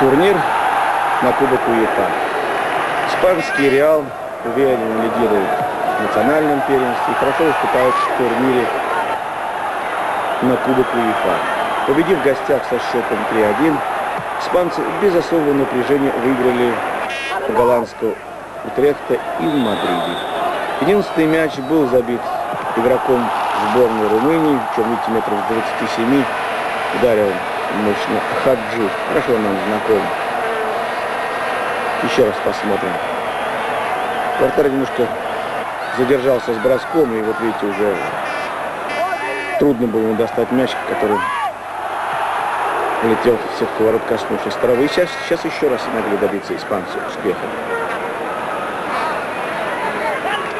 турнир на Кубок УЕФА. Испанский Реал уверенно лидирует в национальном первенстве и хорошо выступает в турнире на Кубок УЕФА. Победив в гостях со счетом 3-1, испанцы без особого напряжения выиграли голландского Утрехта и в Мадриде. Единственный мяч был забит игроком сборной Румынии, чем видите, метров с 27, ударил мощно Хаджи. Хорошо нам знаком. Еще раз посмотрим. Вратарь немножко задержался с броском, и вот видите, уже трудно было ему достать мяч, который летел в сетку ворот, коснувшись травы. И сейчас, сейчас еще раз могли добиться испанцы успеха.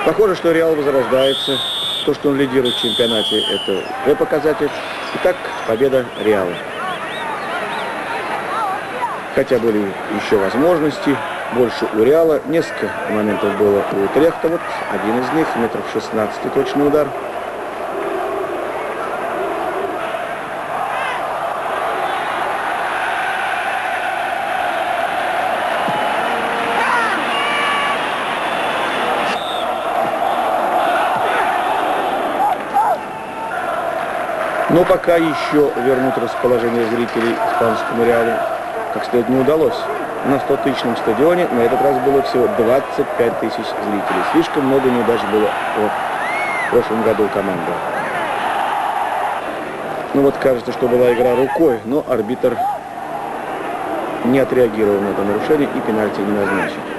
Похоже, что Реал возрождается. То, что он лидирует в чемпионате, это уже показатель. Итак, победа Реала. Хотя были еще возможности, больше у Реала. Несколько моментов было у Трехта. Вот один из них, метров 16 точный удар. Но пока еще вернуть расположение зрителей испанскому Реалу как следует не удалось. На 100-тысячном стадионе на этот раз было всего 25 тысяч зрителей. Слишком много неудач было в прошлом году у команды. Ну вот кажется, что была игра рукой, но арбитр не отреагировал на это нарушение и пенальти не назначил.